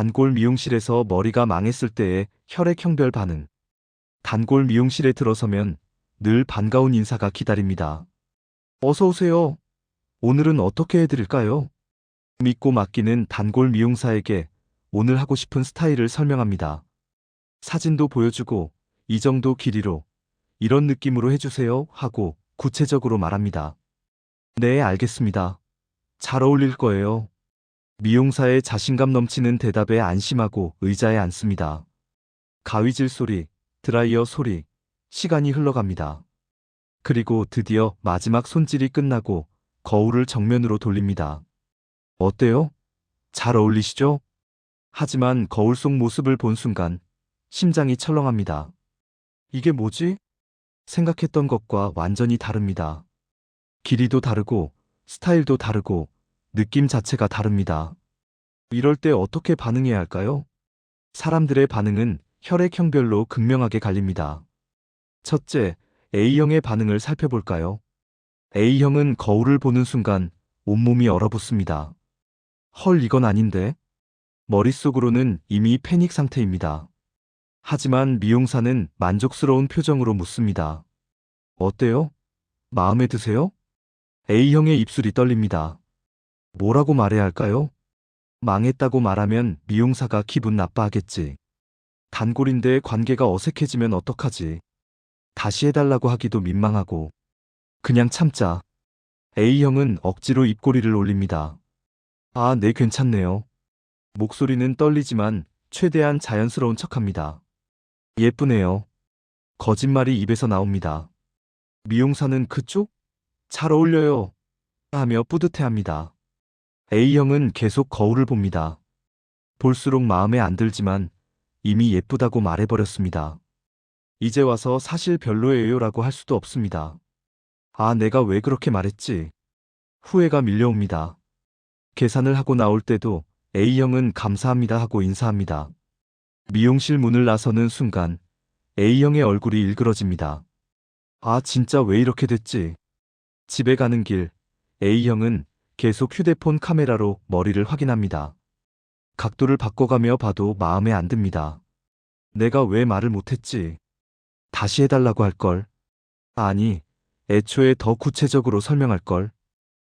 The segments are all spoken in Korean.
단골 미용실에서 머리가 망했을 때의 혈액형별 반응. 단골 미용실에 들어서면 늘 반가운 인사가 기다립니다. 어서 오세요. 오늘은 어떻게 해드릴까요? 믿고 맡기는 단골 미용사에게 오늘 하고 싶은 스타일을 설명합니다. 사진도 보여주고 이 정도 길이로 이런 느낌으로 해주세요 하고 구체적으로 말합니다. 네, 알겠습니다. 잘 어울릴 거예요. 미용사의 자신감 넘치는 대답에 안심하고 의자에 앉습니다. 가위질 소리, 드라이어 소리, 시간이 흘러갑니다. 그리고 드디어 마지막 손질이 끝나고 거울을 정면으로 돌립니다. 어때요? 잘 어울리시죠? 하지만 거울 속 모습을 본 순간 심장이 철렁합니다. 이게 뭐지? 생각했던 것과 완전히 다릅니다. 길이도 다르고 스타일도 다르고 느낌 자체가 다릅니다. 이럴 때 어떻게 반응해야 할까요? 사람들의 반응은 혈액형별로 극명하게 갈립니다. 첫째, A형의 반응을 살펴볼까요? A형은 거울을 보는 순간 온몸이 얼어붙습니다. 헐, 이건 아닌데? 머릿속으로는 이미 패닉 상태입니다. 하지만 미용사는 만족스러운 표정으로 묻습니다. 어때요? 마음에 드세요? A형의 입술이 떨립니다. 뭐라고 말해야 할까요? 망했다고 말하면 미용사가 기분 나빠하겠지. 단골인데 관계가 어색해지면 어떡하지? 다시 해달라고 하기도 민망하고. 그냥 참자. A형은 억지로 입꼬리를 올립니다. 아, 네, 괜찮네요. 목소리는 떨리지만 최대한 자연스러운 척합니다. 예쁘네요. 거짓말이 입에서 나옵니다. 미용사는 그쪽? 잘 어울려요. 하며 뿌듯해합니다. A형은 계속 거울을 봅니다. 볼수록 마음에 안 들지만 이미 예쁘다고 말해버렸습니다. 이제 와서 사실 별로예요라고 할 수도 없습니다. 아, 내가 왜 그렇게 말했지? 후회가 밀려옵니다. 계산을 하고 나올 때도 A형은 감사합니다 하고 인사합니다. 미용실 문을 나서는 순간 A형의 얼굴이 일그러집니다. 아, 진짜 왜 이렇게 됐지? 집에 가는 길 A형은 계속 휴대폰 카메라로 머리를 확인합니다. 각도를 바꿔가며 봐도 마음에 안 듭니다. 내가 왜 말을 못했지? 다시 해달라고 할걸. 아니, 애초에 더 구체적으로 설명할걸.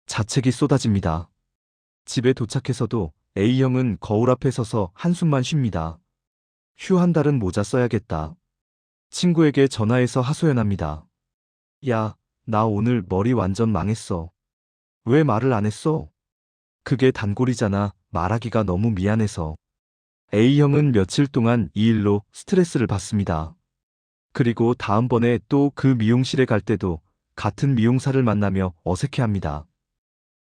자책이 쏟아집니다. 집에 도착해서도 A형은 거울 앞에 서서 한숨만 쉽니다. 휴 한 달은 모자 써야겠다. 친구에게 전화해서 하소연합니다. 야, 나 오늘 머리 완전 망했어. 왜 말을 안 했어? 그게 단골이잖아. 말하기가 너무 미안해서. A형은 며칠 동안 이 일로 스트레스를 받습니다. 그리고 다음번에 또 그 미용실에 갈 때도 같은 미용사를 만나며 어색해합니다.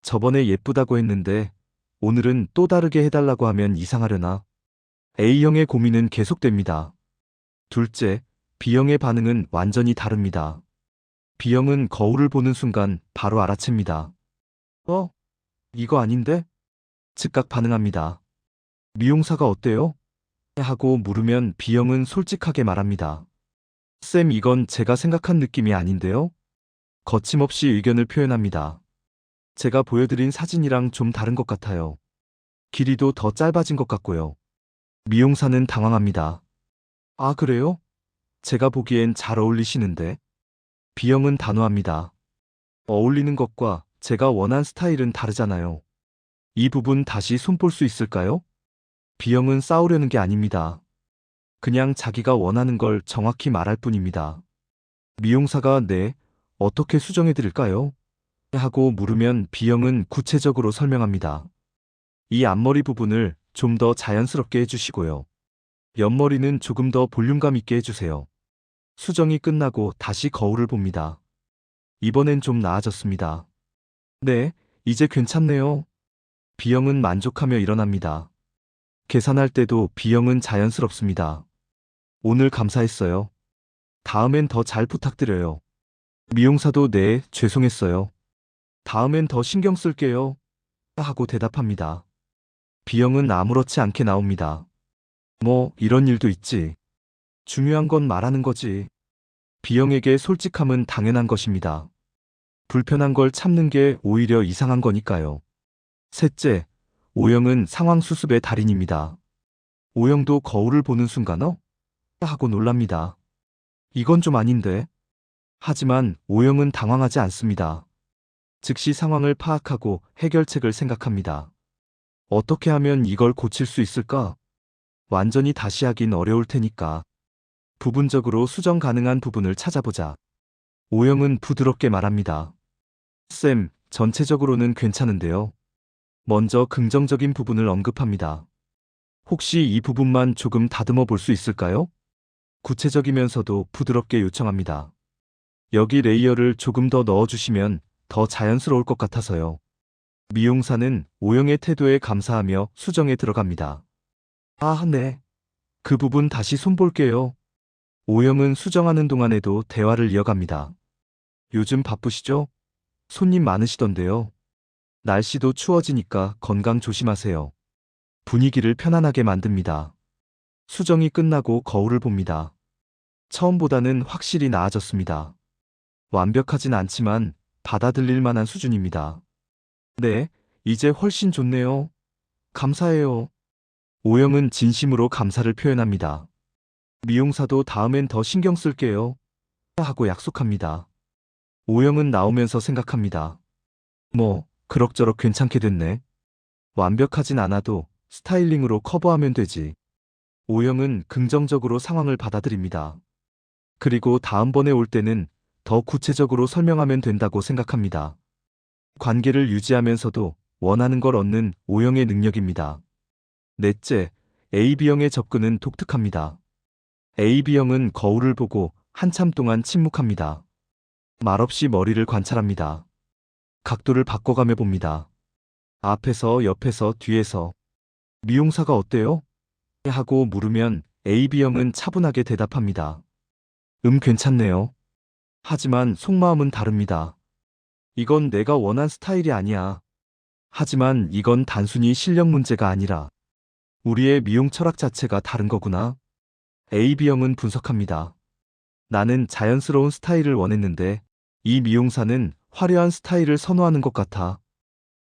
저번에 예쁘다고 했는데 오늘은 또 다르게 해달라고 하면 이상하려나? A형의 고민은 계속됩니다. 둘째, B형의 반응은 완전히 다릅니다. B형은 거울을 보는 순간 바로 알아챕니다. 어? 이거 아닌데? 즉각 반응합니다. 미용사가 어때요? 하고 물으면 B형은 솔직하게 말합니다. 쌤, 이건 제가 생각한 느낌이 아닌데요? 거침없이 의견을 표현합니다. 제가 보여드린 사진이랑 좀 다른 것 같아요. 길이도 더 짧아진 것 같고요. 미용사는 당황합니다. 아, 그래요? 제가 보기엔 잘 어울리시는데. B형은 단호합니다. 어울리는 것과 제가 원한 스타일은 다르잖아요. 이 부분 다시 손볼 수 있을까요? B형은 싸우려는 게 아닙니다. 그냥 자기가 원하는 걸 정확히 말할 뿐입니다. 미용사가 네, 어떻게 수정해 드릴까요? 하고 물으면 B형은 구체적으로 설명합니다. 이 앞머리 부분을 좀 더 자연스럽게 해주시고요. 옆머리는 조금 더 볼륨감 있게 해주세요. 수정이 끝나고 다시 거울을 봅니다. 이번엔 좀 나아졌습니다. 네, 이제 괜찮네요. B형은 만족하며 일어납니다. 계산할 때도 B형은 자연스럽습니다. 오늘 감사했어요. 다음엔 더 잘 부탁드려요. 미용사도 네, 죄송했어요. 다음엔 더 신경 쓸게요. 하고 대답합니다. B형은 아무렇지 않게 나옵니다. 뭐, 이런 일도 있지. 중요한 건 말하는 거지. B형에게 솔직함은 당연한 것입니다. 불편한 걸 참는 게 오히려 이상한 거니까요. 셋째, O형은 상황 수습의 달인입니다. O형도 거울을 보는 순간 어? 하고 놀랍니다. 이건 좀 아닌데. 하지만 O형은 당황하지 않습니다. 즉시 상황을 파악하고 해결책을 생각합니다. 어떻게 하면 이걸 고칠 수 있을까? 완전히 다시 하긴 어려울 테니까. 부분적으로 수정 가능한 부분을 찾아보자. O형은 부드럽게 말합니다. 쌤, 전체적으로는 괜찮은데요. 먼저 긍정적인 부분을 언급합니다. 혹시 이 부분만 조금 다듬어 볼 수 있을까요? 구체적이면서도 부드럽게 요청합니다. 여기 레이어를 조금 더 넣어주시면 더 자연스러울 것 같아서요. 미용사는 오영의 태도에 감사하며 수정에 들어갑니다. 아, 네. 그 부분 다시 손볼게요. 오영은 수정하는 동안에도 대화를 이어갑니다. 요즘 바쁘시죠? 손님 많으시던데요. 날씨도 추워지니까 건강 조심하세요. 분위기를 편안하게 만듭니다. 수정이 끝나고 거울을 봅니다. 처음보다는 확실히 나아졌습니다. 완벽하진 않지만 받아들일 만한 수준입니다. 네, 이제 훨씬 좋네요. 감사해요. 오영은 진심으로 감사를 표현합니다. 미용사도 다음엔 더 신경 쓸게요. 하고 약속합니다. 오영은 나오면서 생각합니다. 뭐, 그럭저럭 괜찮게 됐네. 완벽하진 않아도 스타일링으로 커버하면 되지. 오영은 긍정적으로 상황을 받아들입니다. 그리고 다음번에 올 때는 더 구체적으로 설명하면 된다고 생각합니다. 관계를 유지하면서도 원하는 걸 얻는 오영의 능력입니다. 넷째, AB형의 접근은 독특합니다. AB형은 거울을 보고 한참 동안 침묵합니다. 말없이 머리를 관찰합니다. 각도를 바꿔가며 봅니다. 앞에서, 옆에서, 뒤에서. 미용사가 어때요? 하고 물으면 AB형은 차분하게 대답합니다. 음, 괜찮네요. 하지만 속마음은 다릅니다. 이건 내가 원한 스타일이 아니야. 하지만 이건 단순히 실력 문제가 아니라 우리의 미용 철학 자체가 다른 거구나. AB형은 분석합니다. 나는 자연스러운 스타일을 원했는데 이 미용사는 화려한 스타일을 선호하는 것 같아.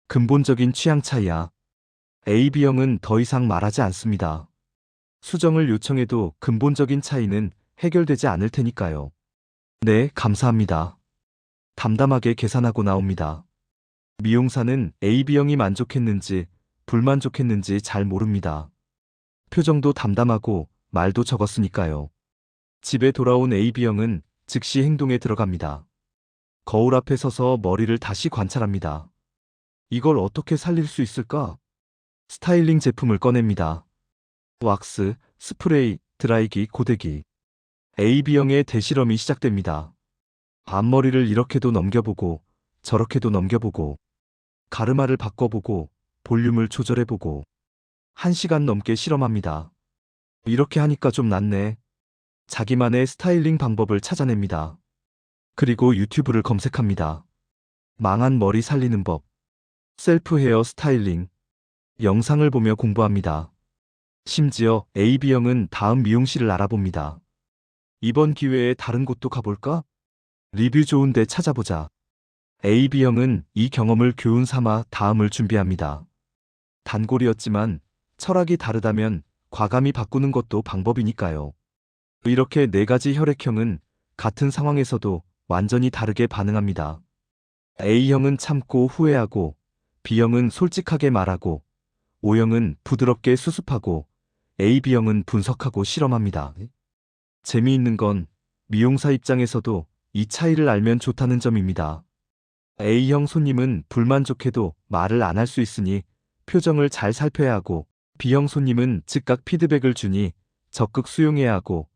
근본적인 취향 차이야. AB형은 더 이상 말하지 않습니다. 수정을 요청해도 근본적인 차이는 해결되지 않을 테니까요. 네, 감사합니다. 담담하게 계산하고 나옵니다. 미용사는 AB형이 만족했는지 불만족했는지 잘 모릅니다. 표정도 담담하고 말도 적었으니까요. 집에 돌아온 AB형은 즉시 행동에 들어갑니다. 거울 앞에 서서 머리를 다시 관찰합니다. 이걸 어떻게 살릴 수 있을까? 스타일링 제품을 꺼냅니다. 왁스, 스프레이, 드라이기, 고데기. AB형의 대실험이 시작됩니다. 앞머리를 이렇게도 넘겨보고 저렇게도 넘겨보고 가르마를 바꿔보고 볼륨을 조절해보고 한 시간 넘게 실험합니다. 이렇게 하니까 좀 낫네. 자기만의 스타일링 방법을 찾아냅니다. 그리고 유튜브를 검색합니다. 망한 머리 살리는 법, 셀프 헤어 스타일링, 영상을 보며 공부합니다. 심지어 AB형은 다음 미용실을 알아봅니다. 이번 기회에 다른 곳도 가볼까? 리뷰 좋은데 찾아보자. AB형은 이 경험을 교훈 삼아 다음을 준비합니다. 단골이었지만 철학이 다르다면 과감히 바꾸는 것도 방법이니까요. 이렇게 네 가지 혈액형은 같은 상황에서도 완전히 다르게 반응합니다. A형은 참고 후회하고, B형은 솔직하게 말하고, O형은 부드럽게 수습하고, AB형은 분석하고 실험합니다. 재미있는 건 미용사 입장에서도 이 차이를 알면 좋다는 점입니다. A형 손님은 불만족해도 말을 안 할 수 있으니 표정을 잘 살펴야 하고, B형 손님은 즉각 피드백을 주니 적극 수용해야 하고,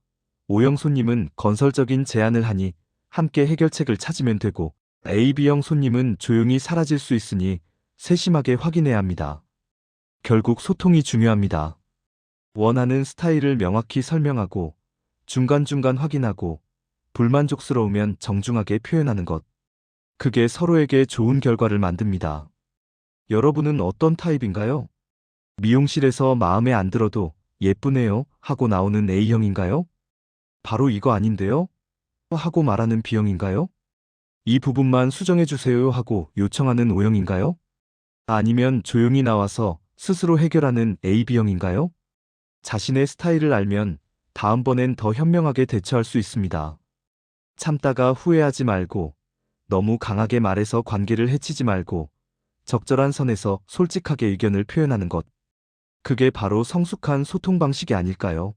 O형 손님은 건설적인 제안을 하니 함께 해결책을 찾으면 되고, AB형 손님은 조용히 사라질 수 있으니 세심하게 확인해야 합니다. 결국 소통이 중요합니다. 원하는 스타일을 명확히 설명하고 중간중간 확인하고 불만족스러우면 정중하게 표현하는 것. 그게 서로에게 좋은 결과를 만듭니다. 여러분은 어떤 타입인가요? 미용실에서 마음에 안 들어도 예쁘네요 하고 나오는 A형인가요? 바로 이거 아닌데요? 하고 말하는 B형인가요? 이 부분만 수정해 주세요 하고 요청하는 O형인가요? 아니면 조용히 나와서 스스로 해결하는 AB형인가요? 자신의 스타일을 알면 다음번엔 더 현명하게 대처할 수 있습니다. 참다가 후회하지 말고 너무 강하게 말해서 관계를 해치지 말고 적절한 선에서 솔직하게 의견을 표현하는 것. 그게 바로 성숙한 소통 방식이 아닐까요?